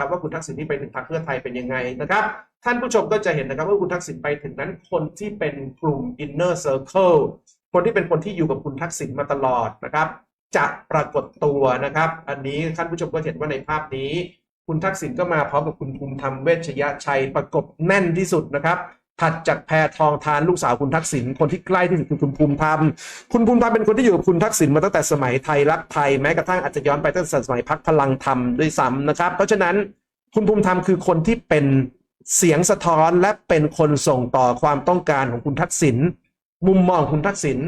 ครับว่าคุณทักษิณที่ไปถึงพรรคเพื่อไทยเป็นยังไงนะครับ ท่านผู้ชมก็จะเห็นนะครับว่าคุณทักษิณไปถึงนั้นคนที่เป็นกลุ่ม inner circle คนที่เป็นคนที่อยู่กับคุณทักษิณมาตลอดนะครับ จะปรากฏตัวนะครับ อันนี้ท่านผู้ชมก็เห็นว่าในภาพนี้ คุณทักษิณก็มาพร้อมกับคุณภูมิธรรมเวชยชัยประกบแน่นที่สุดนะครับ ถัดจากแพทองทานลูกสาวคุณทักษิณคนที่ใกล้ที่สุดคือคุณภูมิธรรม คุณภูมิธรรมเป็นคนที่อยู่กับคุณทักษิณมาตั้งแต่สมัยไทยรักไทยแม้กระทั่งอาจจะย้อนไปตั้งแต่สมัยพักพลังธรรมด้วยซ้ำนะครับ เพราะฉะนั้นคุณภูมิธรรมคือคนที่เป็นเสียงสะท้อนและเป็นคนส่งต่อความต้องการของคุณทักษิณมุมมองคุณทักษิณ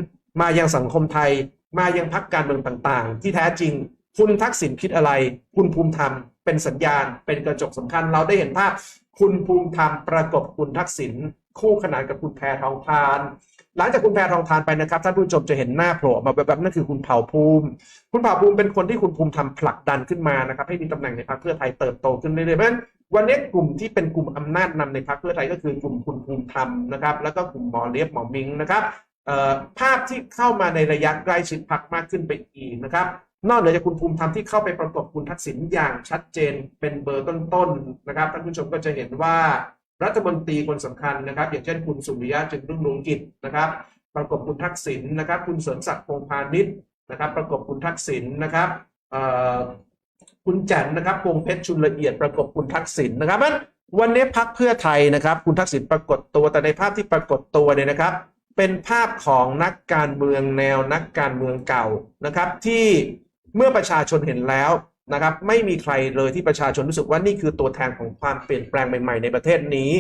มายังสังคมไทย มายังพักการเมืองต่างๆ ที่แท้จริง คุณทักษิณคิดอะไร คุณภูมิธรรมเป็นสัญญาณ เป็นกระจกสำคัญ เราได้เห็นภาพ คุณภูมิธรรมประกบคุณทักษิณ คู่ขนานกับคุณแพทองทาน หลังจากคุณแพทองทานไปนะครับท่านผู้ชมจะเห็นหน้าโผล่มาแบบนั่นคือคุณเผ่าภูมิ คุณเผ่าภูมิเป็นคนที่คุณภูมิธรรมผลักดันขึ้นมานะครับให้มีตำแหน่งในพรรคเพื่อไทยเติบโตขึ้นเรื่อยๆเพราะฉะนั้นวันนี้กลุ่มที่เป็นกลุ่มอำนาจนำในพรรคเพื่อไทยก็คือกลุ่มคุณภูมิธรรมนะครับแล้วก็กลุ่มหมอเลียบหมอมิงนะครับภาพที่เข้ามาในระยะใกล้ชิดพรรคมากขึ้นไปอีกนะครับนอกเหนือจากคุณภูมิธรรมที่เข้าไปประกบคุณทักษิณอย่างชัดเจนเป็นเบอร์ต้นๆนะครับท่านผู้ชมก็จะเห็นว่า รัฐมนตรีคนสำคัญนะครับ อย่างเช่นคุณสุริยะจึงรุ่งรงกิจนะครับ ประกบคุณทักษิณนะครับ คุณเสริมศักดิ์พงพาณิชย์นะครับ ประกบคุณทักษิณนะครับคุณแจันนะครับพงเพชรชุนละเอียดประกบคุณทักษิณนะครับนั้นวันนี้พักเพื่อไทยนะครับ คุณทักษิณปรากฏตัวแต่ในภาพที่ปรากฏตัวเนี่ยนะครับ เป็นภาพของนักการเมืองแนวนักการเมืองเก่านะครับ ที่เมื่อประชาชนเห็นแล้ว นะครับไม่มีใครเลยที่ประชาชนรู้สึกว่านี่คือตัวแทนของความเปลี่ยนแปลงใหม่ๆในประเทศนี้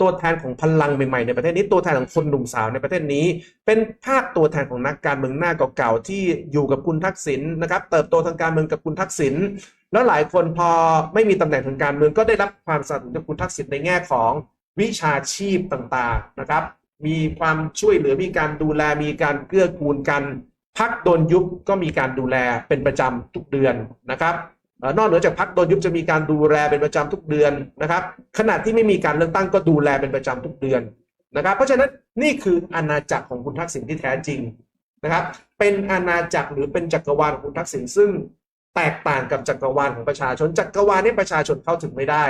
ตัวแทนของพลังใหม่ๆในประเทศนี้ ตัวแทนของคนหนุ่มสาวในประเทศนี้ เป็นภาพตัวแทนของนักการเมืองหน้าเก่าๆที่อยู่กับคุณทักษิณนะครับ เติบโตทางการเมืองกับคุณทักษิณแล้วหลายคนพอไม่มีตำแหน่งทางการเมืองก็ได้รับความสนับสนุนจากคุณทักษิณในแง่ของวิชาชีพต่างๆนะครับ มีความช่วยเหลือมีการดูแลมีการเกื้อกูลกันพักโดนยุบก็มีการดูแลเป็นประจำทุกเดือนนะครับ นอกเหนือจากพักโดนยุบจะมีการดูแลเป็นประจำทุกเดือนนะครับ ขณะที่ไม่มีการเลือกตั้งก็ดูแลเป็นประจำทุกเดือนนะครับ เพราะฉะนั้นนี่คืออาณาจักรของคุณทักษิณที่แท้จริงนะครับ เป็นอาณาจักรหรือเป็นจักรวาลของคุณทักษิณซึ่งแตกต่างกับจักรวาลของประชาชน จักรวาลนี้ประชาชนเข้าถึงไม่ได้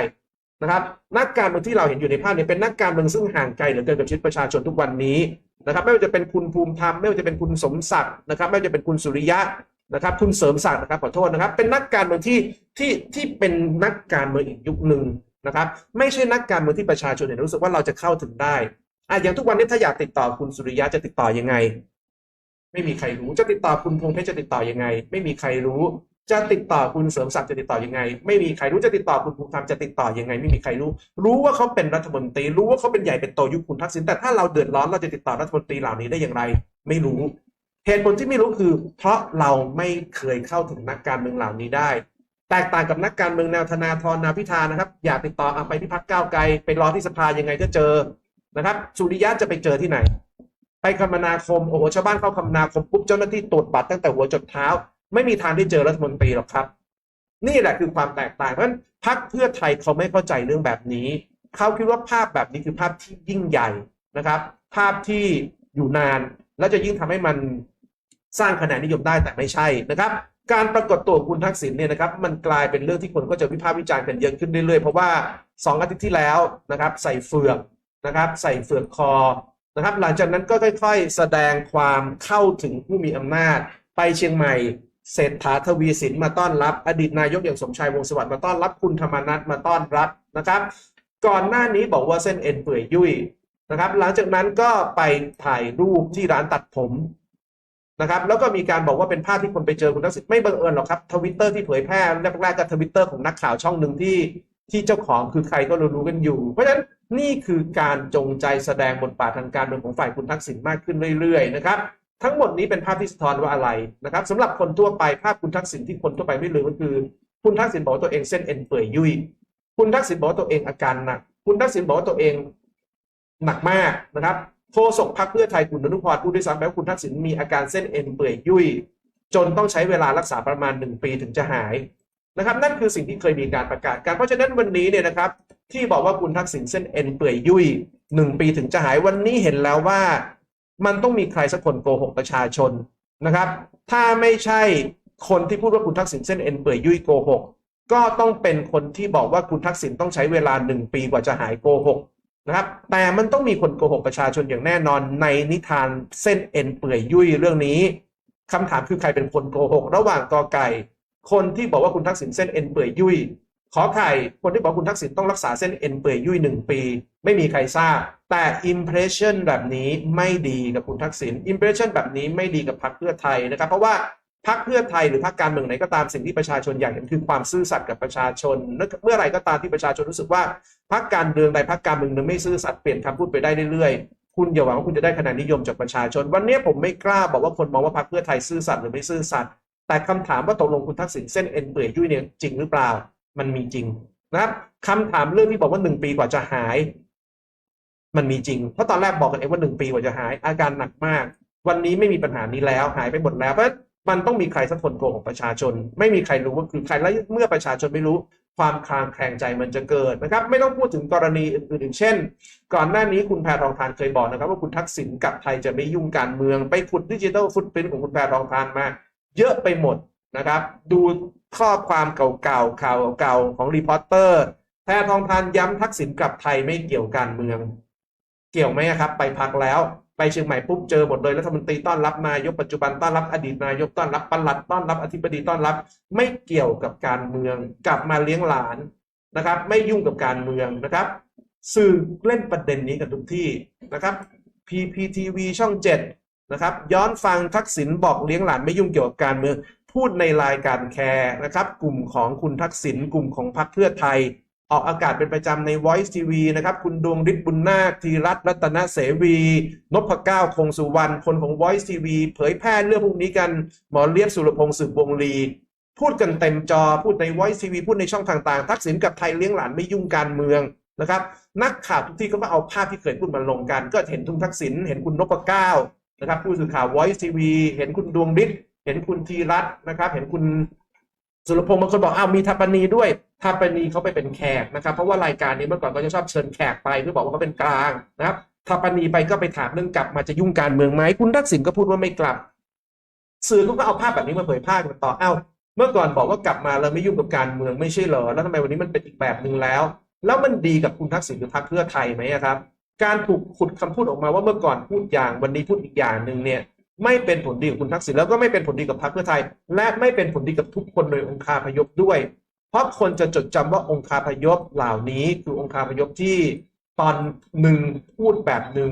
นะครับ นักการเมืองที่เราเห็นอยู่ในภาพนี้เป็นนักการเมืองซึ่งห่างไกลเหลือเกินกับชีวิตประชาชนทุกวันนี้นะครับ ไม่ว่าจะเป็นคุณภูมิธรรมไม่ว่าจะเป็นคุณสมศักดิ์นะครับ ไม่ว่าจะเป็นคุณสุริยะ นะครับคุณเสริมศักดิ์นะครับขอโทษนะครับ เป็นนักการเมืองที่ที่ที่เป็นนักการเมืองอีกยุคหนึ่งนะครับ ไม่ใช่นักการเมืองที่ประชาชนเห็นรู้สึกว่าเราจะเข้าถึงได้อะอย่างทุกวันนี้ถ้าอยากติดต่อคุณสุริยะจะติดต่อยังไง ไม่มีใครรู้จะติดต่อคุณพงเพชรจะติดต่อยังไง ไม่มีใครรู้จะติดต่อคุณเสริมศักดิ์จะติดต่อยังไง ไม่มีใครรู้จะติดต่อคุณภูมิธรรมจะติดต่อยังไง ไม่มีใครรู้ รู้ว่าเขาเป็นรัฐมนตรี รู้ว่าเขาเป็นใหญ่เป็นโตยุคคุณทักษิณแต่ถ้าเราเดือดร้อนเราจะติดต่อรัฐมนตรีเหล่านี้ได้อย่างไร ไม่รู้ เหตุผลที่ไม่รู้คือ เพราะเราไม่เคยเข้าถึงนักการเมืองเหล่านี้ได้ แตกต่างกับนักการเมืองแนวธนาธรนาพิธานะครับ อยากติดต่อเอาไปที่พักก้าวไกลไปรอที่สภายังไงก็เจอนะครับสุริยะจะไปเจอที่ไหน ไปคมนาคมโอ้โหชาวบ้านเข้าคมนาคมปุ๊บเจ้าหน้าที่ตรวจบัตรตั้งแต่หัวจดเท้า ไม่มีทางได้เจอรัฐมนตรีหรอกครับ นี่แหละคือความแตกต่างเพราะฉะนั้นพรรคเพื่อไทยเขาไม่เข้าใจเรื่องแบบนี้ เขาคิดว่าภาพแบบนี้คือภาพที่ยิ่งใหญ่นะครับ ภาพที่อยู่นานแล้วจะยิ่งทำให้มัน สร้างคะแนนนิยมได้แต่ไม่ใช่นะครับการปรากฏตัวของคุณทักษิณเนี่ยนะครับมันกลายเป็นเรื่องที่คนก็จะวิพากษ์วิจารณ์กันเยอะขึ้นเรื่อยๆ เพราะว่าสองอาทิตย์ที่แล้วนะครับใส่เฟือกนะครับใส่เฟือกคอนะครับหลังจากนั้นก็ค่อยๆ แสดงความเข้าถึงผู้มีอำนาจ ไปเชียงใหม่เศรษฐาทวีสินมาต้อนรับ อดีตนายกอย่างสมชายวงศ์สวัสดิ์มาต้อนรับคุณธรรมนัฐมาต้อนรับนะครับ ก่อนหน้านี้บอกว่าเส้นเอ็นเปื่อยยุ่ยนะครับหลังจากนั้นก็ไปถ่ายรูปที่ร้านตัดผม นะครับแล้วก็มีการบอกว่าเป็นภาพที่คนไปเจอคุณทักษิณไม่บังเอิญหรอกครับทวิตเตอร์ที่เผยแพร่แรกๆก็ทวิตเตอร์ของนักข่าวช่องหนึ่งที่ที่เจ้าของคือใครก็รู้กันอยู่ เพราะฉะนั้นนี่คือการจงใจแสดงบทบาททางการเมืองของฝ่ายคุณทักษิณมากขึ้นเรื่อยๆนะครับทั้งหมดนี้เป็นภาพที่สะท้อนว่าอะไรนะครับสำหรับคนทั่วไปภาพคุณทักษิณที่คนทั่วไปไม่ลืมก็คือ คุณทักษิณบอกตัวเองเส้นเอ็นเปื่อยยุ่ยคุณทักษิณบอกตัวเองอาการหนัก คุณทักษิณบอกตัวเองหนักมากนะครับ โฆษกพรรคเพื่อไทยคุณอนุพรพูดด้วยซ้ำไปว่าคุณทักษิณมีอาการเส้นเอ็นเปื่อยยุ่ย จนต้องใช้เวลารักษาประมาณหนึ่งปีถึงจะหายนะครับนั่นคือสิ่งที่เคยมีการประกาศกันเพราะฉะนั้นวันนี้เนี่ยนะครับ ที่บอกว่าคุณทักษิณเส้นเอ็นเปื่อยยุ่ยหนึ่งปีถึงจะหายวันนี้เห็นแล้วว่า มันต้องมีใครสักคนโกหกประชาชนนะครับ ถ้าไม่ใช่คนที่พูดว่าคุณทักษิณเส้นเอ็นเปื่อยยุ่ยโกหกก็ต้องเป็นคนที่บอกว่าคุณทักษิณต้องใช้เวลาหนึ่งปีกว่าจะหายโกหก นะครับแต่มันต้องมีคนโกหกประชาชนอย่างแน่นอนในนิทานเส้นเอ็นเปื่อยยุ่ยเรื่องนี้คำถามคือใครเป็นคนโกหก ระหว่างกอไก่ คนที่บอกว่าคุณทักษิณเส้นเอ็นเปื่อยยุ่ยขอไข่คนที่บอกคุณทักษิณต้องรักษาเส้นเอ็นเปื่อยยุ่ยหนึ่งปี ไม่มีใครทราบ แต่ impression แบบนี้ไม่ดีกับคุณทักษิณ impression แบบนี้ไม่ดีกับพรรคเพื่อไทยนะครับ เพราะว่า พรรคเพื่อไทยหรือพรรคการเมืองไหนก็ตามสิ่งที่ประชาชนอยากเห็นคือความซื่อสัตย์กับประชาชน เมื่อไรก็ตามที่ประชาชนรู้สึกว่าพรรคการเมืองใดพรรคการเมืองหนึ่งไม่ซื่อสัตย์เปลี่ยนคำพูดไปได้เรื่อยๆ คุณอย่าหวังว่าคุณจะได้คะแนนนิยมจากประชาชน วันนี้ผมไม่กล้าบอกว่าคนมองว่าพรรคเพื่อไทยซื่อสัตย์หรือไม่ซื่อสัตย์แต่คำถามว่าตกลงคุณทักษิณเส้นเอ็นเปื่อยยุ่ยเนี่ยจริงหรือเปล่า มันมีจริงนะครับคำถามเรื่องที่บอกว่าหนึ่งปีกว่าจะหาย มันมีจริง เพราะตอนแรกบอกกันเองว่าหนึ่งปีกว่าจะหาย อาการหนักมาก วันนี้ไม่มีปัญหานี้แล้วหายไปหมดแล้วเพราะ มันต้องมีใครสักคนโกงของประชาชน ไม่มีใครรู้ว่าคือใครและเมื่อประชาชนไม่รู้ความคลางแคลงใจมันจะเกิดนะครับ ไม่ต้องพูดถึงกรณีอื่นๆอย่างเช่น ก่อนหน้านี้คุณแพรทองทานเคยบอกนะครับ ว่าคุณทักษิณกับไทยจะไม่ยุ่งการเมืองไปขุดดิจิทัลฟุตปรินของคุณแพรทองทานมา เยอะไปหมดนะครับ ดูข้อความเก่าๆข่าวเก่าของรีพอร์เตอร์แพทองทานย้ำทักษิณกลับไทยไม่เกี่ยวการเมือง เกี่ยวไหมครับ ไปพักแล้ว ไปเชียงใหม่ปุ๊บเจอหมดเลยรัฐมนตรีต้อนรับนายกปัจจุบันต้อนรับอดีตนายกต้อนรับปลัดต้อนรับอธิบดีต้อนรับ ไม่เกี่ยวกับการเมืองกลับมาเลี้ยงหลานนะครับ ไม่ยุ่งกับการเมืองนะครับ สื่อเล่นประเด็นนี้กันทุกที่นะครับ PPTV ช่องเจ็ดนะครับ ย้อนฟังทักษิณบอกเลี้ยงหลานไม่ยุ่งเกี่ยวกับการเมือง พูดในรายการแคร์นะครับ กลุ่มของคุณทักษิณกลุ่มของพรรคเพื่อไทย ออกอากาศเป็นประจำใน Voice TV นะครับ คุณดวงฤทธิ์บุญนาคธีรัตน์รัตนเสวีนพเก้าคงสุวรรณคนของ Voice TV เผยแพร่เรื่องพวกนี้กัน หมอเลียบสุรพงศ์สืบวงลี พูดกันเต็มจอพูดใน Voice TV พูดในช่องต่างๆ ทักษิณกับไทยเลี้ยงหลานไม่ยุ่งการเมืองนะครับ นักข่าวทุกที่เขาเอาภาพที่เคยพูดมาลงกัน ก็เห็นทุงทักษิณเห็นคุณนพเก้านะครับผู้สื่อข่าว Voice TV เห็นคุณดวงฤทธิ์เห็นคุณธีรัตน์นะครับ เห็นคุณ สุรพงศ์บางคนบอกอ้าวมีทัปปนีด้วยทัปปนีเขาไปเป็นแขกนะครับ เพราะว่ารายการนี้เมื่อก่อนก็จะชอบเชิญแขกไปเพื่อบอกว่าเขาเป็นกลางนะครับทัปปนีไปก็ไปถามเรื่องกลับมาจะยุ่งการเมืองไหมคุณทักษิณก็พูดว่าไม่กลับ สื่อก็เอาภาพแบบนี้มาเผยแพร่กันต่ออ้าวเมื่อก่อนบอกว่ากลับมาแล้วไม่ยุ่งกับการเมืองไม่ใช่เหรอแล้วทำไมวันนี้มันเป็นอีกแบบหนึ่งแล้ว แล้วมันดีกับคุณทักษิณหรือพรรคเพื่อไทยไหมครับ การถูกขุดคำพูดออกมาว่าเมื่อก่อนพูดอย่างวันนี้พูดอีกอย่างหนึ่งเนี่ย ไม่เป็นผลดีกับคุณทักษิณแล้วก็ไม่เป็นผลดีกับพรรคเพื่อไทย และไม่เป็นผลดีกับทุกคนโดยองคาพยพด้วย เพราะคนจะจดจำว่าองคาพยพเหล่านี้คือองคาพยพที่ตอนหนึ่งพูดแบบหนึ่ง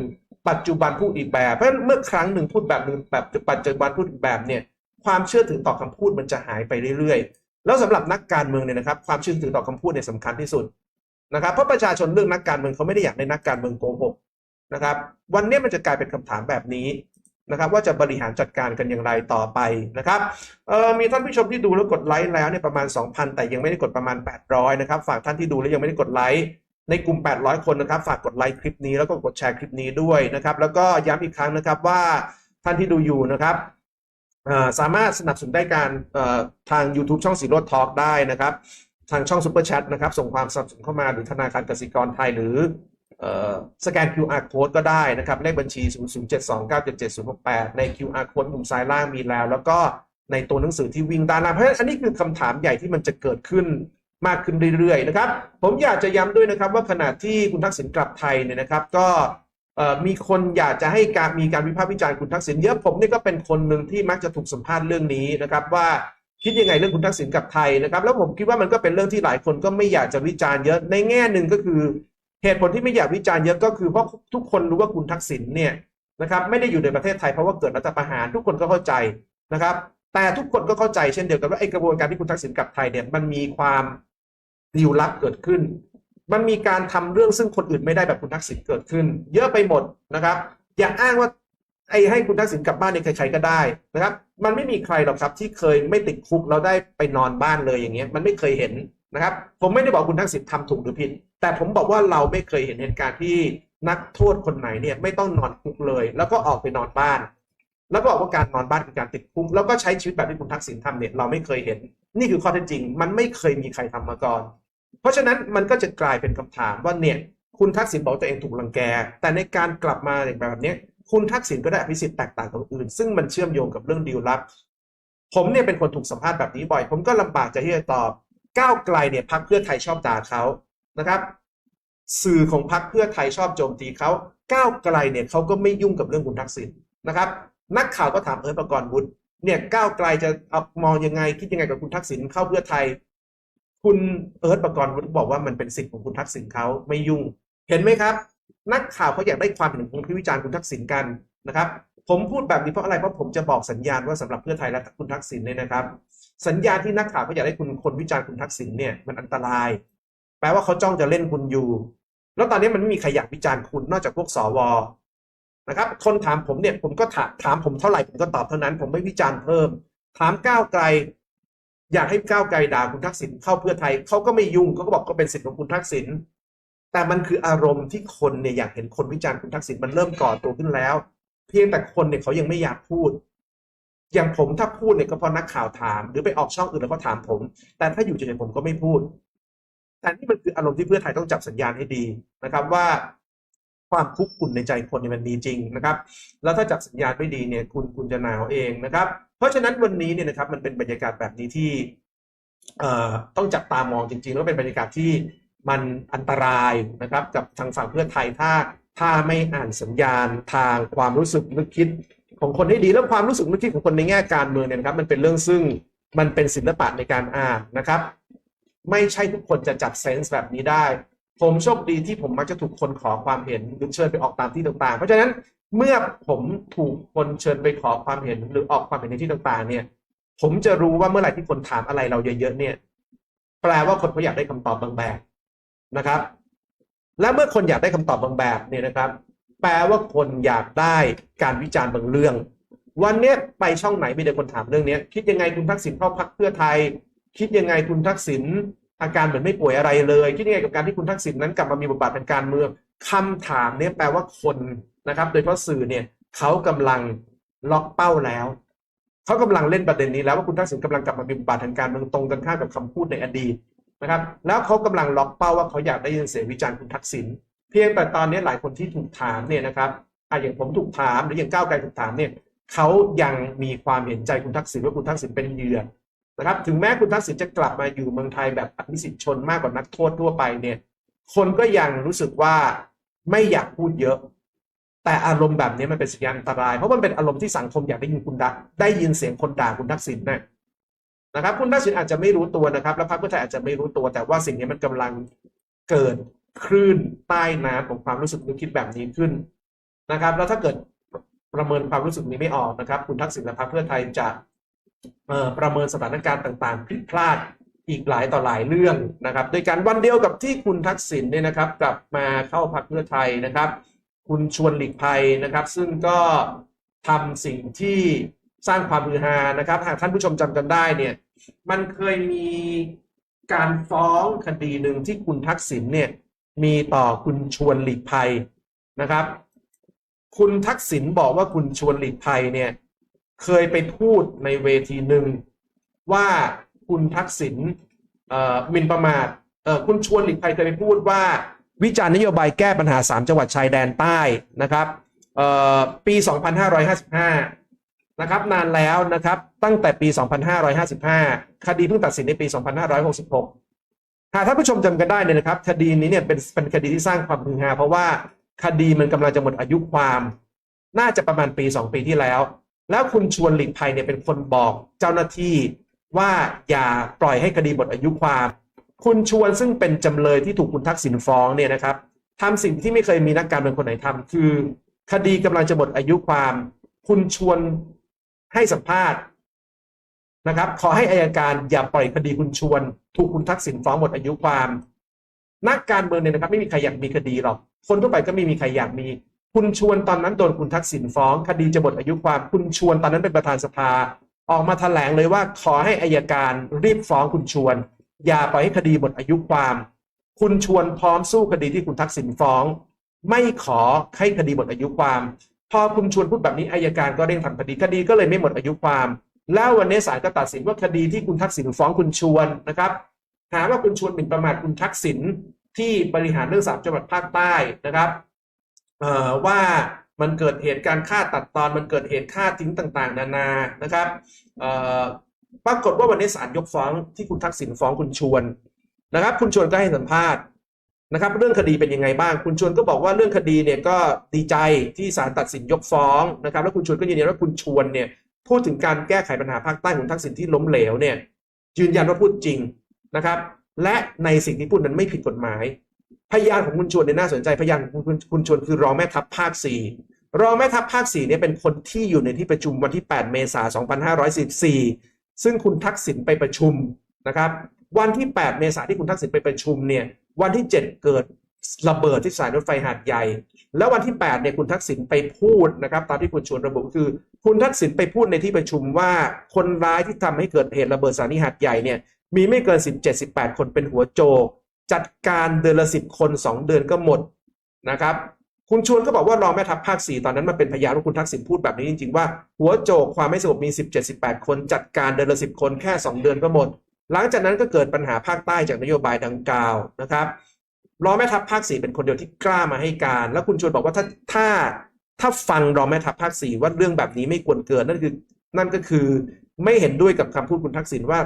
ปัจจุบันพูดอีกแบบ เพราะเมื่อครั้งหนึ่งพูดแบบหนึ่งแบบปัจจุบันพูดอีกแบบเนี่ยความเชื่อถือต่อคำพูดมันจะหายไปเรื่อยๆ แล้วสำหรับนักการเมืองเนี่ยนะครับความเชื่อถือต่อคำพูดเนี่ยสำคัญที่สุดนะครับเพราะประชาชนเรื่องนักการเมืองเขาไม่ได้อยากในนักการเมืองโกหกนะครับ วันนี้มันจะกลายเป็นคำถามแบบนี้ นะครับว่าจะบริหารจัดการกันอย่างไรต่อไปนะครับเออมีท่านผู้ชมที่ดูแล้วกดไลค์แล้วเนี่ยประมาณ 2,000 แต่ยังไม่ได้กดประมาณ 800นะครับฝากท่านที่ดูแล้วยังไม่ได้กดไลค์ในกลุ่ม 800 คนนะครับ ฝากกดไลค์คลิปนี้แล้วก็กดแชร์คลิปนี้ด้วยนะครับแล้วก็ย้ำอีกครั้งนะครับว่าท่านที่ดูอยู่นะครับสามารถสนับสนุนได้การทาง YouTube ช่องสีโรดทอล์กได้นะครับ ทางช่องซูเปอร์แชทนะครับ ส่งความสนับสนุนเข้ามาหรือธนาคารกสิกรไทยหรือ สแกน QR code ก็ได้นะครับ เลขบัญชี 0072977068ใน QR code มุมซ้ายล่างมีแล้ว แล้วก็ในตัวหนังสือที่วิ่งด้านล่างเพราะฉะนั้นอันนี้คือคำถามใหญ่ที่มันจะเกิดขึ้นมากขึ้นเรื่อยๆนะครับ ผมอยากจะย้ำด้วยนะครับว่าขณะที่คุณทักษิณกลับไทยเนี่ยนะครับ ก็เอ่อมีคนอยากจะให้การมีการวิพากษ์วิจารณ์คุณทักษิณเยอะผมนี่ก็เป็นคนหนึ่งที่มักจะถูกสัมภาษณ์เรื่องนี้นะครับว่าคิดยังไงเรื่องคุณทักษิณกลับไทยนะครับ แล้วผมคิดว่ามันก็เป็นเรื่องที่หลายคนก็ไม่อยากจะวิจารณ์เยอะในแง่หนึ่งก็คือ เหตุผลที่ไม่อยากวิจารณ์เยอะก็คือเพราะทุกคนรู้ว่าคุณทักษิณเนี่ยนะครับไม่ได้อยู่ในประเทศไทยเพราะว่าเกิดรัฐประหารทุกคนก็เข้าใจนะครับ แต่ทุกคนก็เข้าใจเช่นเดียวกันว่าไอ้กระบวนการที่คุณทักษิณกลับไทยเนี่ยมันมีความลี้ลับเกิดขึ้น มันมีการทำเรื่องซึ่งคนอื่นไม่ได้แบบคุณทักษิณเกิดขึ้น เยอะไปหมดนะครับ อย่าอ้างว่าไอ้ให้คุณทักษิณกลับบ้านเนี่ยใครๆก็ได้นะครับ มันไม่มีใครหรอกครับที่เคยไม่ติดคุกแล้วได้ไปนอนบ้านเลยอย่างเงี้ยมันไม่เคยเห็น นะครับผมไม่ได้บอกคุณทักษิณทำถูกหรือผิดแต่ผมบอกว่าเราไม่เคยเห็นเหตุการณ์ที่นักโทษคนไหนเนี่ยไม่ต้องนอนคุกเลย แล้วก็ออกไปนอนบ้าน แล้วก็บอกว่าการนอนบ้านคือการติดคุกแล้วก็ใช้ชีวิตแบบที่คุณทักษิณทำเนี่ยเราไม่เคยเห็น นี่คือข้อเท็จจริง มันไม่เคยมีใครทำมาก่อน เพราะฉะนั้นมันก็จะกลายเป็นคำถามว่าเนี่ยคุณทักษิณบอกตัวเองถูกลังแก แต่ในการกลับมาอย่างแบบเนี้ยคุณทักษิณก็ได้อภิสิทธิ์แตกต่างกับคนอื่น ซึ่งมันเชื่อมโยงกับเรื่องดีลลับ ผมเนี่ยเป็นคนถูกสัมภาษณ์แบบนี้บ่อย ผมก็ลำบากใจที่จะตอบ ก้าวไกลเนี่ยพักเพื่อไทยชอบด่าเขานะครับ สื่อของพักเพื่อไทยชอบโจมตีเขาก้าวไกลเนี่ยเขาก็ไม่ยุ่งกับเรื่องคุณทักษิณนะครับ นักข่าวก็ถามเอิร์ธประกรณ์วุฒิเนี่ยก้าวไกลจะเอามองยังไงคิดยังไงกับคุณทักษิณเข้าเพื่อไทย คุณเอิร์ธประกรณ์วุฒิบอกว่ามันเป็นสิทธิ์ของคุณทักษิณเขาไม่ยุ่ง เห็นไหมครับ นักข่าวเขาอยากได้ความเห็นของผู้วิจารณ์คุณทักษิณกันนะครับ ผมพูดแบบนี้เพราะอะไรเพราะผมจะบอกสัญญาณว่าสำหรับเพื่อไทยและคุณทักษิณเนี่ยนะครับ สัญญาที่นักข่าวเขาอยากได้คุณคนวิจารณ์คุณทักษิณเนี่ยมันอันตราย แปลว่าเขาจ้องจะเล่นคุณอยู่ แล้วตอนนี้มันไม่มีใครอยากวิจารณ์คุณนอกจากพวกสวนะครับ คนถามผมเนี่ยผมก็ถามถามผมเท่าไหร่ผมก็ตอบเท่านั้น ผมไม่วิจารณ์เพิ่ม ถามก้าวไกล อยากให้ก้าวไกลด่าคุณทักษิณเข้าเพื่อไทยเขาก็ไม่ยุ่งเขาก็บอกก็เป็นสิทธิ์ของคุณทักษิณแต่มันคืออารมณ์ที่คนเนี่ยอยากเห็นคนวิจารณ์คุณทักษิณมันเริ่มก่อตัวขึ้นแล้ว เพียงแต่คนเนี่ยเขายังไม่อยากพูด อย่างผมถ้าพูดเนี่ยก็เพราะนักข่าวถาม หรือไปออกช่องอื่นแล้วเขาถามผม แต่ถ้าอยู่เฉยๆผมก็ไม่พูด แต่นี่มันคืออารมณ์ที่เพื่อไทยต้องจับสัญญาณให้ดีนะครับว่าความคุกคุนในใจคนเนี่ยมันมีจริงนะครับ แล้วถ้าจับสัญญาณไม่ดีเนี่ยคุณคุณจะหนาวเองนะครับ เพราะฉะนั้นวันนี้เนี่ยนะครับมันเป็นบรรยากาศแบบนี้ที่เอ่อต้องจับตามองจริงๆแล้วเป็นบรรยากาศที่มันอันตรายนะครับกับทางฝั่งเพื่อไทยถ้าถ้าไม่อ่านสัญญาณทางความรู้สึกนึกคิด ของคนให้ดีแล้วความรู้สึกนึกคิดของคนในแง่การเมืองเนี่ยนะครับ มันเป็นเรื่องซึ่งมันเป็นศิลปะในการอ่านนะครับ ไม่ใช่ทุกคนจะจับเซนส์แบบนี้ได้ ผมโชคดีที่ผมมักจะถูกคนขอความเห็นหรือเชิญไปออกตามที่ต่างๆ เพราะฉะนั้นเมื่อผมถูกคนเชิญไปขอความเห็นหรือออกความเห็นในที่ต่างๆ เนี่ย ผมจะรู้ว่าเมื่อไหร่ที่คนถามอะไรเราเยอะๆเนี่ย แปลว่าคนเขาอยากได้คำตอบบางแบบนะครับ และเมื่อคนอยากได้คำตอบบางแบบเนี่ยนะครับ แปลว่าคนอยากได้การวิจารณ์บางเรื่อง วันนี้ไปช่องไหนมีแต่คนถามเรื่องนี้คิดยังไงคุณทักษิณเข้าพักเพื่อไทย คิดยังไงคุณทักษิณอาการเหมือนไม่ป่วยอะไรเลย คิดยังไงกับการที่คุณทักษิณนั้นกลับมามีบทบาททางการเมืองคำถามเนี้ยแปลว่าคนนะครับ โดยเฉพาะสื่อเนี่ยเขากำลังล็อกเป้าแล้วเขากำลังเล่นประเด็นนี้แล้วว่าคุณทักษิณกำลังกลับมามีบทบาททางการเมืองตรงกันข้ามกับคำพูดในอดีตนะครับ แล้วเขากำลังล็อกเป้าว่าเขาอยากได้ยินเสียงวิจารณ์คุณทักษิณ เพียงแต่ตอนนี้หลายคนที่ถูกถามเนี่ยนะครับอะอย่างผมถูกถามหรืออย่างก้าวไกลถูกถามเนี่ยเขายังมีความเห็นใจคุณทักษิณว่าคุณทักษิณเป็นเหยื่อนะครับ ถึงแม้คุณทักษิณจะกลับมาอยู่เมืองไทยแบบอภิสิทธิชนมากกว่านักโทษทั่วไปเนี่ย คนก็ยังรู้สึกว่าไม่อยากพูดเยอะ แต่อารมณ์แบบนี้มันเป็นสัญญาณอันตราย เพราะมันเป็นอารมณ์ที่สังคมอยากได้ยินคุณด่าได้ยินเสียงคนด่าคุณทักษิณนะนะครับ คุณทักษิณอาจจะไม่รู้ตัวนะครับ แล้วพรรคเพื่อไทยอาจจะไม่รู้ตัว แต่ว่าสิ่งนี้มันกำลังเกิด คลื่นใต้น้ำของความรู้สึกนึกคิดแบบนี้ขึ้นนะครับ แล้วถ้าเกิดประเมินความรู้สึกนี้ไม่ออกนะครับ คุณทักษิณและพรรคเพื่อไทยจะประเมินสถานการณ์ต่างๆผิดพลาดอีกหลายต่อหลายเรื่องนะครับ โดยการวันเดียวกับที่คุณทักษิณเนี่ยนะครับ กลับมาเข้าพรรคเพื่อไทยนะครับ คุณชวนหลีกภัยนะครับ ซึ่งก็ทำสิ่งที่สร้างความฮือฮานะครับ หากท่านผู้ชมจำกันได้เนี่ย มันเคยมีการฟ้องคดีหนึ่งที่คุณทักษิณเนี่ย มีต่อคุณชวนหลีกภัยนะครับ คุณทักษิณบอกว่าคุณชวนหลีกภัยเนี่ยเคยไปพูดในเวทีหนึ่งว่าคุณทักษิณมินประมาทคุณชวนหลีกภัยเคยไปพูดว่า วิจารณ์นโยบายแก้ปัญหา 3 จังหวัดชายแดนใต้นะครับเอ่อปี 2555 นะครับ นานแล้วนะครับ ตั้งแต่ปี 2555 คดีเพิ่งตัดสินในปี 2566 หากท่านผู้ชมจำกันได้เนี่ยนะครับคดีนี้เนี่ยเป็นเป็นคดีที่สร้างความฮือฮาเพราะว่าคดีมันกำลังจะหมดอายุความ น่าจะประมาณปี 2 ปีที่แล้ว แล้วคุณชวนหลีกภัยเนี่ยเป็นคนบอกเจ้าหน้าที่ว่าอย่าปล่อยให้คดีหมดอายุความ คุณชวนซึ่งเป็นจำเลยที่ถูกคุณทักษิณฟ้องเนี่ยนะครับทำสิ่งที่ไม่เคยมีนักการเมืองคนไหนทำคือ คดีกำลังจะหมดอายุความ คุณชวนให้สัมภาษณ์ นะครับ ขอให้อายการอย่าปล่อยคดีคุณชวน ถูกคุณทักษิณฟ้องหมดอายุความ นักการเมืองเนี่ยนะครับ ไม่มีใครอยากมีคดีหรอก คนทั่วไปก็ไม่มีใครอยากมี คุณชวนตอนนั้นโดนคุณทักษิณฟ้อง คดีจะหมดอายุความ คุณชวนตอนนั้นเป็นประธานสภา ออกมาแถลงเลยว่าขอให้อายการรีบฟ้องคุณชวน อย่าปล่อยให้คดีหมดอายุความ คุณชวนพร้อมสู้คดีที่คุณทักษิณฟ้อง ไม่ขอให้คดีหมดอายุความ พอคุณชวนพูดแบบนี้อายการก็เร่งทำคดีคดีก็เลยไม่หมดอายุความ แล้ววันนี้ศาลก็ตัดสินว่าคดีที่คุณทักษิณฟ้องคุณชวนนะครับหาว่าคุณชวนหมิ่นประมาทคุณทักษิณที่บริหารเรื่องสามจังหวัดภาคใต้นะครับเอ่อว่ามันเกิดเหตุการณ์ฆ่าตัดตอนมันเกิดเหตุฆ่าทิ้งต่างๆ นานานะครับเอ่อปรากฏว่าวันนี้ศาลยกฟ้องที่คุณทักษิณฟ้องคุณชวนนะครับ คุณชวนก็ให้สัมภาษณ์นะครับ เรื่องคดีเป็นยังไงบ้าง คุณชวนก็บอกว่าเรื่องคดีเนี่ยก็ดีใจที่ศาลตัดสินยกฟ้องนะครับ แล้วคุณชวนก็ยืนยันว่าคุณชวนเนี่ย พูดถึงการแก้ไขปัญหาภาคใต้ของทักษิณที่ล้มเหลวเนี่ย ยืนยันว่าพูดจริงนะครับ และในสิ่งที่พูดนั้นไม่ผิดกฎหมาย พยานของคุณชวนเนี่ยน่าสนใจพยานของคุณคุณชวนคือรองแม่ทัพภาคสี่รองแม่ทัพภาคสี่เนี่ยเป็นคนที่อยู่ในที่ประชุมวันที่ 8 เมษายน2514ซึ่งคุณทักษิณไปประชุมนะครับ วันที่ 8 เมษายนที่คุณทักษิณไปประชุมเนี่ย วันที่ 7 เกิด ระเบิดที่สายรถไฟหาดใหญ่ แล้ววันที่8เนี่ยคุณทักษิณไปพูดนะครับ ตามที่คุณชวนระบุคือ คุณทักษิณไปพูดในที่ประชุมว่าคนร้ายที่ทำให้เกิดเหตุระเบิดสถานีหาดใหญ่เนี่ยมีไม่เกิน 17-18 คนเป็นหัวโจก จัดการเดือนละ 10 คน 2 เดือนก็หมดนะครับคุณชวนก็บอกว่ารองแม่ทัพภาค4ตอนนั้นมาเป็นพยานว่าคุณทักษิณพูดแบบนี้จริงๆว่า หัวโจกความไม่สงบมี 17-18 คนจัดการเดือนละ 10 คนแค่ 2 เดือนก็หมด หลังจากนั้นก็เกิดปัญหาภาคใต้จากนโยบายดังกล่าวนะครับ รองแม่ทัพภาคสี่เป็นคนเดียวที่กล้ามาให้การ แล้วคุณชวนบอกว่าถ้าถ้าถ้าฟังรองแม่ทัพภาคสี่ว่าเรื่องแบบนี้ไม่ควรเกิดนั่นคือ นั่นก็คือไม่เห็นด้วยกับคำพูดคุณทักษิณว่า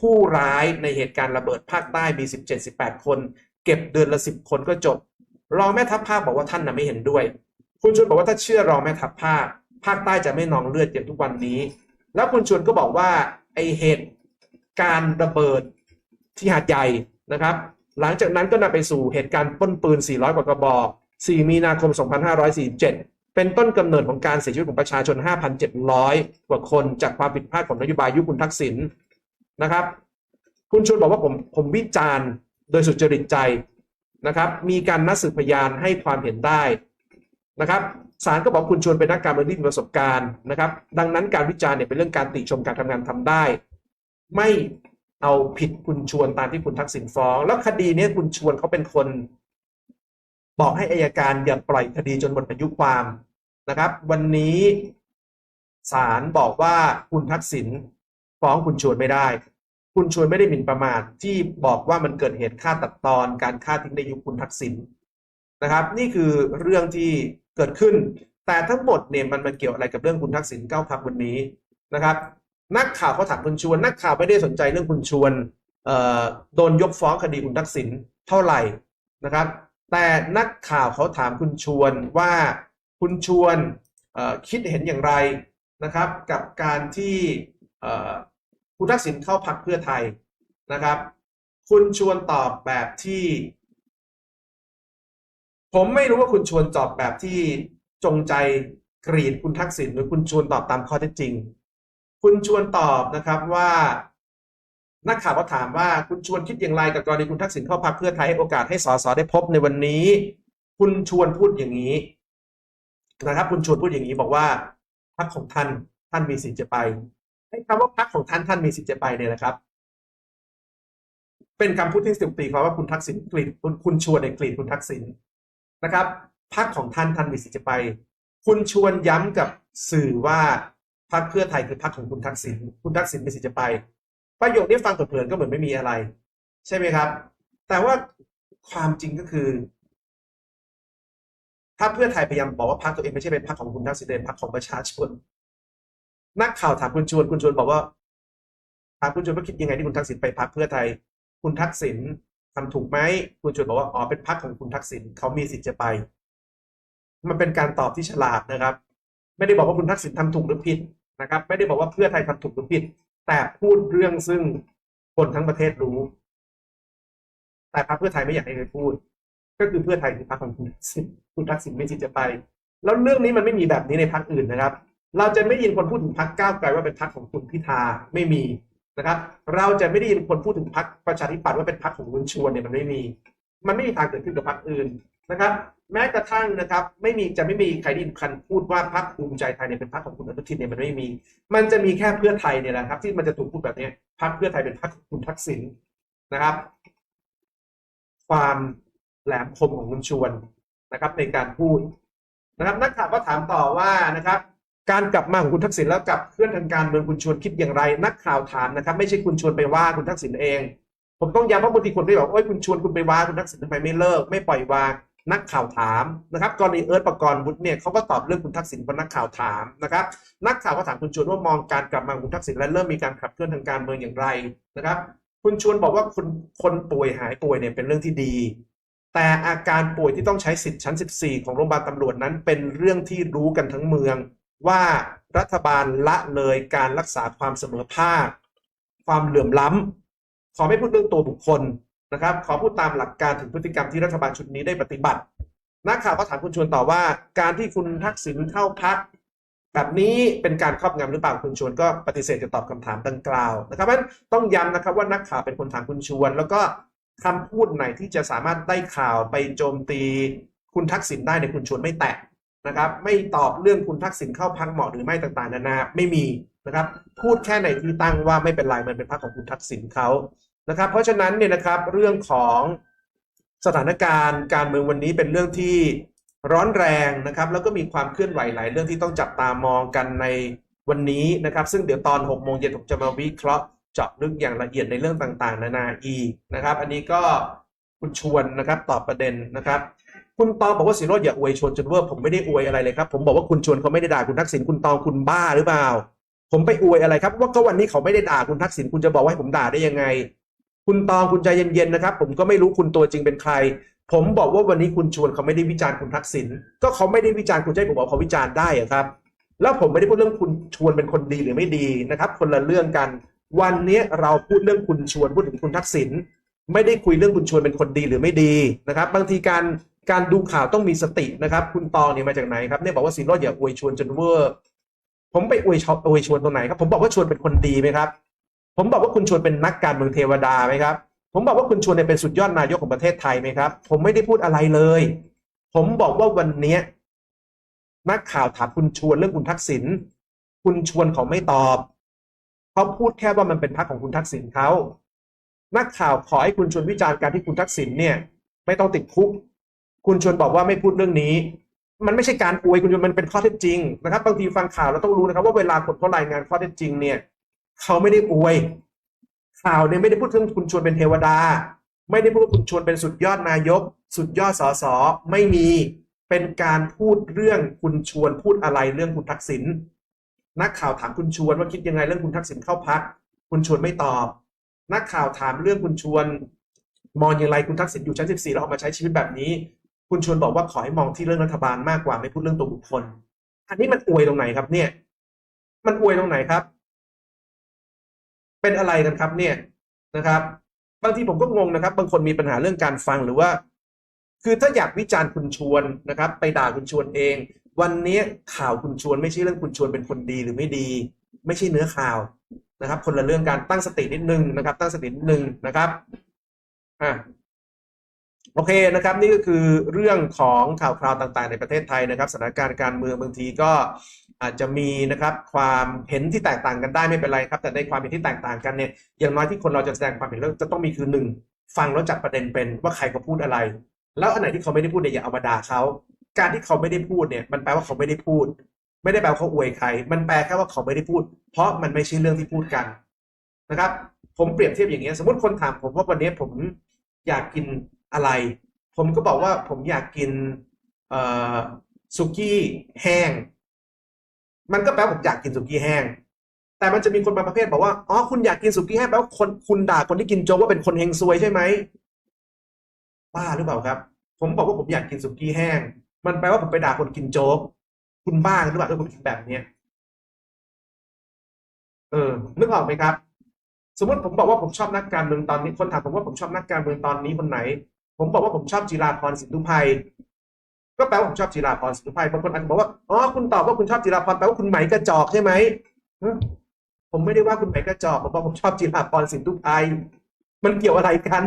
ผู้ร้ายในเหตุการณ์ระเบิดภาคใต้มี17-18 คน เก็บเดือนละ 10 คนก็จบ รองแม่ทัพภาคบอกว่าท่านน่ะไม่เห็นด้วย คุณชวนบอกว่าถ้าเชื่อรองแม่ทัพภาค ภาคใต้จะไม่นองเลือดอย่างทุกวันนี้ แล้วคุณชวนก็บอกว่าไอเหตุการณ์ระเบิดที่หาดใหญ่นะครับ หลังจากนั้นก็นำไปสู่เหตุการณ์ป้นปืน 400 กว่ากระบอก 4 มีนาคม 2547 เป็นต้นกำเนิดของการเสียชีวิตของประชาชน 5,700 กว่าคนจากความผิดพลาดของนโยบายยุคคุณทักษิณนะครับ คุณชวนบอกว่าผมผมวิจารณ์โดยสุจริตใจนะครับ มีการนัดสืบพยานให้ความเห็นได้นะครับศาลก็บอกคุณชวนเป็นนักการเมืองที่มีประสบการณ์นะครับ ดังนั้นการวิจารณ์เนี่ยเป็นเรื่องการติชมการทำงานทำได้ ไม่ เอาผิดคุณชวนตามที่คุณทักษิณฟ้อง แล้วคดีนี้คุณชวนเขาเป็นคน บอกให้อายการอย่าปล่อยคดีจนหมดอายุความนะครับ วันนี้ศาลบอกว่าคุณทักษิณฟ้องคุณชวนไม่ได้ คุณชวนไม่ได้หมิ่นประมาทที่บอกว่ามันเกิดเหตุฆ่าตัดตอนการฆ่าทิ้งในยุคคุณทักษิณนะครับ นี่คือเรื่องที่เกิดขึ้น แต่ทั้งหมดเนี่ยมันมาเกี่ยวอะไรกับเรื่องคุณทักษิณเก้าพักวันนี้นะครับ นักข่าวเขาถามคุณชวน นักข่าวไม่ได้สนใจเรื่องคุณชวนเอ่อโดนยกฟ้องคดีคุณทักษิณเท่าไหร่นะครับ แต่นักข่าวเขาถามคุณชวนว่าคุณชวนคิดเห็นอย่างไรนะครับ กับการที่คุณทักษิณเข้าพักเพื่อไทยนะครับ คุณชวนตอบแบบที่ ผมไม่รู้ว่าคุณชวนตอบแบบที่จงใจกรีดคุณทักษิณหรือคุณชวนตอบตามข้อเท็จจริง คุณชวนตอบนะครับว่านักข่าวก็ถามว่าคุณชวนคิดอย่างไรกับกรณีคุณทักษิณเข้าพักเพื่อไทยให้โอกาสให้สสได้พบในวันนี้ คุณชวนพูดอย่างนี้นะครับ คุณชวนพูดอย่างนี้บอกว่าพักของท่านท่านมีสิทธิ์จะไปไอ้คำว่าพักของท่านท่านมีสิทธิ์จะไปเนี่ยนะครับ เป็นคำพูดที่สิบตีความว่าคุณทักษิณกรีดคุณคุณชวนในยกรีดคุณทักษิณนะครับพักของท่านท่านมีสิทธิ์จะไป คุณชวนย้ำกับสื่อว่า พักเพื่อไทยคือพักของคุณทักษิณคุณทักษิณมีสิทธิ์จะไป ประโยคนี้ฟังเผินๆก็เหมือนไม่มีอะไร ใช่ไหมครับ แต่ว่าความจริงก็คือ ถ้าเพื่อไทยพยายามบอกว่าพรรคตัวเองไม่ใช่เป็นพรรคของคุณทักษิณเป็นพรรคของประชาชนนักข่าวถามคุณชวนคุณชวนบอกว่าถามคุณชวนว่าคิดยังไงที่คุณทักษิณไปพรรคเพื่อไทย คุณทักษิณทำถูกไหมคุณชวนบอกว่าอ๋อเป็นพรรคของคุณทักษิณเขามีสิทธิ์จะไป มันเป็นการตอบที่ฉลาดนะครับ ไม่ได้บอกว่าคุณทักษิณทำถูกหรือผิด นะครับ ไม่ได้บอกว่าเพื่อไทยทำถูกหรือผิด แต่พูดเรื่องซึ่งคนทั้งประเทศรู้ แต่พรรคเพื่อไทยไม่อยากให้ใครพูด ก็คือเพื่อไทยคือพรรคของคุณทักษิณคุณทักษิณไม่สิทธิ์จะไป แล้วเรื่องนี้มันไม่มีแบบนี้ในพรรคอื่นนะครับ เราจะไม่ยินคนพูดถึงพรรคก้าวไกลว่าเป็นพรรคของคุณพิธาไม่มีนะครับ เราจะไม่ได้ยินคนพูดถึงพรรคประชาธิปัตย์ว่าเป็นพรรคของคุณชวนเนี่ยมันไม่มี มันไม่มีทางเกิดขึ้นกับพรรคอื่น นะครับ แม้กระทั่งนะครับ ไม่มีจะไม่มีใครดินคันพูดว่าพรรคภูมิใจไทยเนี่ยเป็นพรรคของคุณอนุทินเนี่ยมันไม่มี มันจะมีแค่เพื่อไทยเนี่ยแหละครับ ที่มันจะถูกพูดแบบนี้พรรคเพื่อไทยเป็นพรรคของคุณทักษิณนะครับ ความแหลมคมของคุณชวนนะครับ ในการพูดนะครับนักข่าวก็ถามต่อว่านะครับการกลับมาของคุณทักษิณแล้วกับเพื่อนทางการเมืองคุณชวนคิดอย่างไร นักข่าวถามนะครับ ไม่ใช่คุณชวนไปว่าคุณทักษิณเอง ผมต้องย้ำว่าบางทีคนไปบอกโอ้ยคุณชวนคุณไปว่าคุณทักษิณทำไมไม่เลิก ไม่ปล่อยวาง นักข่าวถามนะครับกรณีเอิร์ธประกรณ์วุฒิเนี่ยเขาก็ตอบเรื่องคุณทักษิณเพราะนักข่าวถามนะครับนักข่าวก็ถามคุณชวนว่ามองการกลับมาคุณทักษิณและเริ่มมีการขับเคลื่อนทางการเมืองอย่างไรนะครับ คุณชวนบอกว่าคนคนป่วยหายป่วยเนี่ยเป็นเรื่องที่ดี แต่อาการป่วยที่ต้องใช้สิทธิ์ชั้น 14 ของโรงพยาบาลตำรวจนั้นเป็นเรื่องที่รู้กันทั้งเมือง ว่ารัฐบาลละเลยการรักษาความเสมอภาค ความเหลื่อมล้ำขอไม่พูดเรื่องตัวบุคคล นะครับขอพูดตามหลักการถึงพฤติกรรมที่รัฐบาลชุดนี้ได้ปฏิบัติ นักข่าวก็ถามคุณชวนต่อว่า การที่คุณทักษิณเข้าพักแบบนี้เป็นการครอบงำหรือเปล่าคุณชวนก็ปฏิเสธจะตอบคำถามดังกล่าวนะครับนั้นต้องย้ำนะครับว่านักข่าวเป็นคนถามคุณชวน แล้วก็คำพูดไหนที่จะสามารถได้ข่าวไปโจมตี คุณทักษิณได้ในคุณชวนไม่แตะนะครับ ไม่ตอบเรื่องคุณทักษิณเข้าพักเหมาะหรือไม่ต่างๆนานาไม่มีนะครับ พูดแค่ในที่ตั้งว่าไม่เป็นไรมันเป็นพักของคุณทักษิณเขา นะครับ เพราะฉะนั้นเนี่ยนะครับเรื่องของสถานการณ์การเมืองวันนี้เป็นเรื่องที่ร้อนแรงนะครับ แล้วก็มีความเคลื่อนไหวหลายเรื่องที่ต้องจับตามองกันในวันนี้นะครับ ซึ่งเดี๋ยวตอน6โมงเย็นผมจะมาวิเคราะห์เจาะลึกอย่างละเอียดในเรื่องต่างๆ นานาอีกนะครับ อันนี้ก็คุณชวนนะครับตอบประเด็นนะครับ คุณตองบอกว่าสิโรจน์อย่าอวยชวนจนเวอร์ผมไม่ได้อวยอะไรเลยครับ ผมบอกว่าคุณชวนเขาไม่ได้ด่าคุณทักษิณคุณตองคุณบ้าหรือเปล่า ผมไปอวยอะไรครับ ว่าก็วันนี้เขาไม่ได้ด่าคุณทักษิณคุณจะบอกว่าให้ผมด่าได้ยังไง คุณตองคุณใจเย็นๆนะครับ ผมก็ไม่รู้คุณตัวจริงเป็นใคร ผมบอกว่าวันนี้คุณชวนเขาไม่ได้วิจารณ์คุณทักษิณก็เขาไม่ได้วิจารณ์คุณให้ผมบอกเขาวิจารณ์ได้ครับ แล้วผมไม่ได้พูดเรื่องคุณชวนเป็นคนดีหรือไม่ดีนะครับ คนละเรื่องกัน วันนี้เราพูดเรื่องคุณชวนพูดถึงคุณทักษิณไม่ได้คุยเรื่องคุณชวนเป็นคนดีหรือไม่ดีนะครับ บางทีการการดูข่าวต้องมีสตินะครับ คุณตองเนี่ยมาจากไหนครับเนี่ยบอกว่าสินรอดอย่าอวยชวนจนเวอร์ผมไปอวยชอบอวยชวนตรงไหนครับ ผมบอกว่าชวนเป็นคนดีไหมครับ ผมบอกว่าคุณชวนเป็นนักการเมืองเทวดาไหมครับ ผมบอกว่าคุณชวนเนี่ยเป็นสุดยอดนายกของประเทศไทยไหมครับ ผมไม่ได้พูดอะไรเลย ผมบอกว่าวันนี้นักข่าวถามคุณชวนเรื่องคุณทักษิณ คุณชวนเขาไม่ตอบ เขาพูดแค่ว่ามันเป็นพรรคของคุณทักษิณเขา นักข่าวขอให้คุณชวนวิจารณ์การที่คุณทักษิณเนี่ย ไม่ต้องติดคุก คุณชวนบอกว่าไม่พูดเรื่องนี้ มันไม่ใช่การอวยคุณชวนมันเป็นข้อเท็จจริงนะครับ บางทีฟังข่าวเราต้องรู้นะครับ ว่าเวลาคนเขารายงานข้อเท็จจริงเนี่ย เขาไม่ได้อวย ข่าวเนี่ยไม่ได้พูดถึงคุณชวนเป็นเทวดา ไม่ได้พูดว่าคุณชวนเป็นสุดยอดนายก สุดยอดสสไม่มีเป็นการพูดเรื่องคุณชวนพูดอะไรเรื่องคุณทักษิณนักข่าวถามคุณชวนว่าคิดยังไงเรื่องคุณทักษิณเข้าพัก คุณชวนไม่ตอบ นักข่าวถามเรื่องคุณชวน มองอย่างไรคุณทักษิณอยู่ชั้น 14 แล้วออกมาใช้ชีวิตแบบนี้ คุณชวนบอกว่าขอให้มองที่เรื่องรัฐบาลมากกว่าไม่พูดเรื่องตัวบุคคล อันนี้มันอวยตรงไหนครับเนี่ย มันอวยตรงไหนครับ เป็นอะไรกันครับเนี่ยนะครับ บางทีผมก็งงนะครับ บางคนมีปัญหาเรื่องการฟังหรือว่า คือถ้าอยากวิจารณ์คุณชวนนะครับ ไปด่าคุณชวนเอง วันนี้ข่าวคุณชวนไม่ใช่เรื่องคุณชวนเป็นคนดีหรือไม่ดี ไม่ใช่เนื้อข่าวนะครับ คนละเรื่องการตั้งสตินิดนึงนะครับ ตั้งสตินิดนึงนะครับอะโอเคนะครับ นี่ก็คือเรื่องของข่าวคราวต่างๆ ในประเทศไทยนะครับสถานการณ์การเมืองบางทีก็ อาจจะมีนะครับความเห็นที่แตกต่างกันได้ไม่เป็นไรครับ แต่ในความเห็นที่แตกต่างกันเนี่ยอย่างน้อยที่คนเราจะแสดงความเห็นแล้วจะต้องมีคือหนึ่งฟังแล้วจับประเด็นเป็นว่าใครเขาพูดอะไร แล้วอันไหนที่เขาไม่ได้พูดเนี่ยอย่าเอามาด่าเขาการที่เขาไม่ได้พูดเนี่ยมันแปลว่าเขาไม่ได้พูด ไม่ได้แปลว่าเขาอวยใคร มันแปลแค่ว่าเขาไม่ได้พูด เพราะมันไม่ใช่เรื่องที่พูดกันนะครับ ผมเปรียบเทียบอย่างเงี้ยสมมติคนถามผมว่าวันนี้ผมอยากกินอะไร ผมก็บอกว่าผมอยากกินสุกี้แห้ง มันก็แปลว่าผมอยากกินสุกี้แห้ง แต่มันจะมีคนบางประเภทบอกว่าอ๋อคุณอยากกินสุกี้แห้งแปลว่าคนคุณด่าคนที่กินโจ๊กว่าเป็นคนเฮงซวยใช่ไหมบ้าหรือเปล่าครับ ผมบอกว่าผมอยากกินสุกี้แห้ง มันแปลว่าผมไปด่าคนกินโจ๊กคุณบ้าหรือเปล่าถ้าคุณคิดแบบเนี้ยเออนึกออกไหมครับสมมติผมบอกว่าผมชอบนักการเมืองตอนนี้คนถามผมว่าผมชอบนักการเมืองตอนนี้คนไหน ผมบอกว่าผมชอบจิราพรสินธุไพ ก็แปลว่าผมชอบจิราพรสินธุไพบางคนอาจจะบอกว่าอ๋อคุณตอบว่าคุณชอบจิราพรแปลว่าคุณไหมกระจอกใช่ไหมผมไม่ได้ว่าคุณไหมกระจอกผมบอกผมชอบจิราพรสินธุไพมันเกี่ยวอะไรกัน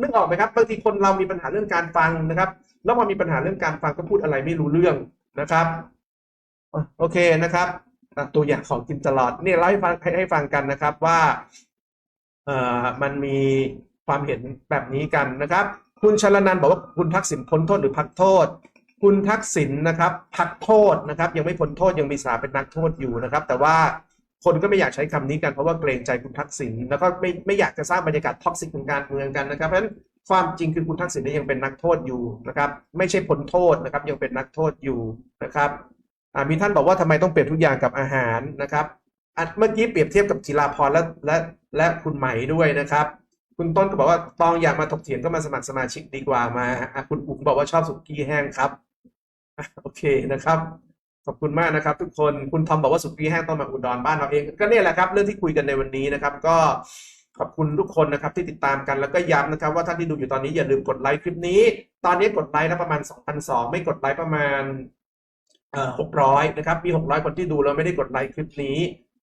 นึกออกไหมครับบางทีคนเรามีปัญหาเรื่องการฟังนะครับ แล้วพอมีปัญหาเรื่องการฟังก็พูดอะไรไม่รู้เรื่องนะครับโอเคนะครับตัวอย่างของกินตลอดเนี่ยเล่าให้ฟังให้ฟังกันนะครับว่าเอ่อมันมีความเห็นแบบนี้กันนะครับ คุณชลนันบอกว่าคุณทักษิณพ้นโทษหรือพักโทษ คุณทักษิณนะครับพักโทษนะครับ ยังไม่พ้นโทษยังมีสาเป็นนักโทษอยู่นะครับ แต่ว่าคนก็ไม่อยากใช้คำนี้กันเพราะว่าเกรงใจคุณทักษิณแล้วก็ไม่ไม่อยากจะสร้างบรรยากาศท็อกซิกของการเมืองกันนะครับเพราะฉะนั้นความจริงคือคุณทักษิณเนี่ยยังเป็นนักโทษอยู่นะครับ ไม่ใช่พ้นโทษนะครับ ยังเป็นนักโทษอยู่นะครับมีท่านบอกว่าทำไมต้องเปรียบทุกอย่างกับอาหารนะครับเมื่อกี้เปรียบเทียบกับจิราพรและและและคุณไหมด้วยนะครับ คุณต้นก็บอกว่าตองอยากมาถกเถียงก็มาสมัครสมาชิกดีกว่ามาคุณอุ๋มบอกว่าชอบสุกี้แห้งครับ โอเคนะครับ ขอบคุณมากนะครับ ทุกคนคุณทอมบอกว่าสุกี้แห้งต้องมาอุดรบ้านเราเอง ก็เนี่ยแหละครับ เรื่องที่คุยกันในวันนี้นะครับ ก็ขอบคุณทุกคนนะครับที่ติดตามกันแล้วก็ย้ำนะครับ ว่าท่านที่ดูอยู่ตอนนี้อย่าลืมกดไลค์คลิปนี้ ตอนนี้กดไลค์แล้วประมาณ2,002ไม่กดไลค์ประมาณเอ่อ600นะครับมี 600 คนที่ดูแล้วไม่ได้กดไลค์คลิปนี้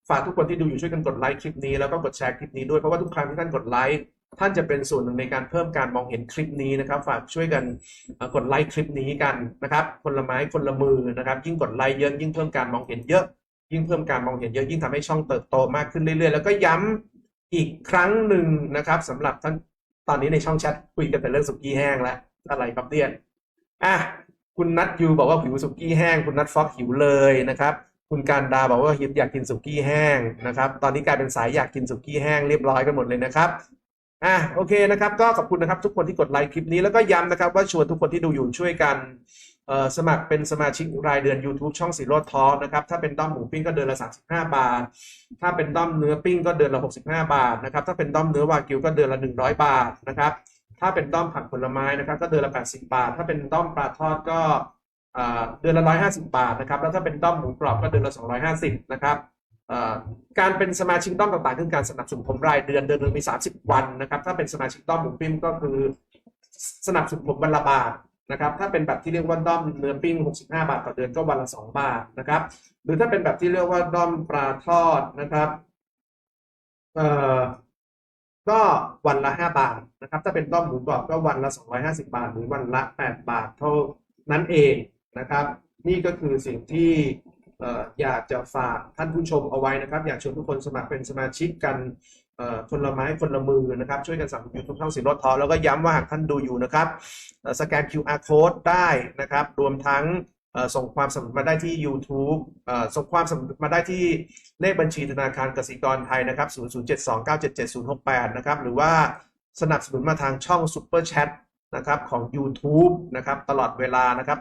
ฝากทุกคนที่ดูอยู่ช่วยกันกดไลค์คลิปนี้แล้วก็กดแชร์คลิปนี้ด้วยเพราะว่าทุกครั้งที่ท่านกดไลค์ ท่านจะเป็นส่วนหนึ่งในการเพิ่มการมองเห็นคลิปนี้นะครับ ฝากช่วยกันกดไลค์คลิปนี้กันนะครับ คนละไม้คนละมือนะครับ ยิ่งกดไลค์เยอะยิ่งเพิ่มการมองเห็นเยอะ ยิ่งเพิ่มการมองเห็นเยอะยิ่งทำให้ช่องเติบโตมากขึ้นเรื่อยๆ แล้วก็ย้ำอีกครั้งหนึ่งนะครับสำหรับท่านตอนนี้ในช่องแชทคุยกันแต่เรื่องสุกี้แห้งแล้วอะไรครับเนี่ยอะคุณนัทยูบอกว่าหิวสุกี้แห้ง คุณนัทฟอกหิวเลยนะครับ คุณการดาบอกว่าฮิตอยากกินสุกี้แห้งนะครับ ตอนนี้กลายเป็นสายอยากกินสุกี้แห้งเรียบร้อยกันหมดเลยนะครับ อะโอเคนะครับก็ขอบคุณนะครับทุกคนที่กดไลค์คลิปนี้แล้วก็ย้ำนะครับว่าชวนทุกคนที่ดูอยู่ช่วยกันสมัครเป็นสมาชิกรายเดือน YouTube ช่องสีโรดทอนะครับถ้าเป็นด้อมหมูปิ้งก็เดือนละ 35 บาท ถ้าเป็นด้อมเนื้อปิ้งก็เดือนละ 65 บาทนะครับถ้าเป็นด้อมเนื้อวากิวก็เดือนละ 100 บาทนะครับถ้าเป็นด้อมผักผลไม้นะครับก็เดือนละ 80 บาท ถ้าเป็นด้อมปลาทอดก็เอ่อเดือนละ 150 บาทนะครับแล้วถ้าเป็นด้อมหมูกรอบก็เดือนละ 250 นะครับ การเป็นสมาชิกด้อมต่างๆคือการสนับสนุนผมรายเดือนเดือนหนึ่งมี 30 วันนะครับถ้าเป็นสมาชิกด้อมหมูปิ้งก็คือ สนับสนุนผมวันละบาทนะครับถ้าเป็นแบบที่เรียกว่าด้อมเนื้อปิ้ง 65 บาทต่อเดือนก็วันละ 2 บาทนะครับหรือถ้าเป็นแบบที่เรียกว่าด้อมปลาทอดนะครับเอ่อก็วันละ 5 บาทนะครับถ้าเป็นด้อมหมูกรอบก็วันละ 250 บาท หรือวันละ 8 บาทเท่านั้นเองนะครับ นี่ก็คือสิ่งที่ อยากจะฝากท่านผู้ชมเอาไว้นะครับ อยากชวนทุกคนสมัครเป็นสมาชิกกันคนละไม้คนละมือนะครับ ช่วยกันสั่งยูทูบช่องสินรถทอแล้วก็ย้ำว่าหากท่านดูอยู่นะครับสแกน QR code ได้นะครับ รวมทั้งส่งความสมัครมาได้ที่ YouTube ส่งความสมัครมาได้ที่เลขบัญชีธนาคารกสิกรไทยนะครับ 00729777068 นะครับ หรือว่าสนับสนุนมาทางช่อง Super Chat นะครับของ YouTube นะครับตลอดเวลานะครับ